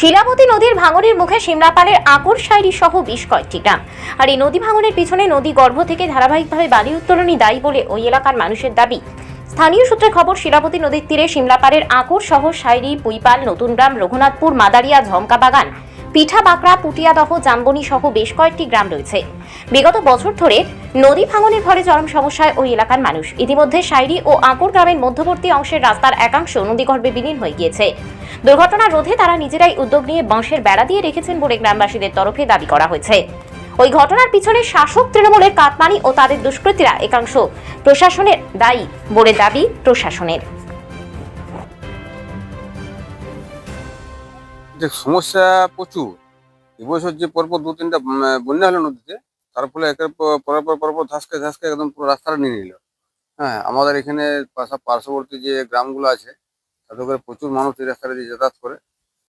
শিলাবতী নদীর ভাঙনের মুখে সিমলাপালের আকর সাইরি সহ বেশ কয়েকটি গ্রাম। আর এই নদী ভাঙনের পিছনে নদী গর্ভ থেকে ধারাবাহিকভাবে বালি উত্তোলনই দায়ী বলে ওই এলাকার মানুষের দাবি। স্থানীয় সূত্রে খবর, শিলাবতী নদীর তীরে সিমলাপাড়ের আকর সহ সাইরি, পুইপাল নতুনগ্রাম রঘুনাথপুর, মাদারিয়া, ঝমকা বাগান পিঠা, বাঁকড়া, পুটিয়াদহ, জামবনি সহ বেশ কয়েকটি গ্রাম রয়েছে। বিগত বছর ধরে নদী ভাঙনের ফলে চরম সমস্যায় ওই এলাকার মানুষ। ইতিমধ্যে শায়রি ও আকর গ্রামের মধ্যবর্তী অংশের রাস্তার একাংশ নদীগর্ভে বিলীন হয়ে গিয়েছে। দুর্ঘটনা রোধে তারা নিজেরাই উদ্যোগ নিয়ে বাঁশের বেড়া দিয়ে রেখেছেন বলে গ্রামবাসীদের তরফে দাবি করা হয়েছে। ওই ঘটনার পিছনে শাসক তৃণমূলের কাতমানি ও তাদের দুষ্কৃতীরা একাংশ প্রশাসনের দায়ী বলে দাবি প্রশাসনের। দেখ সমস্যা প্রচুর। এবছর যে পরপর দু তিনটা বন্যা হলো নদীতে, তার ফলে একের পর- পরের পর পরপর ধাসকে ধাসকে একদম পুরো রাস্তাটা নিয়ে নিল। হ্যাঁ আমাদের এখানে পাশা, পার্শ্ববর্তী যে গ্রামগুলো আছে, তাদের প্রচুর মানুষ এই রাস্তাটা দিয়ে যাতায়াত করে।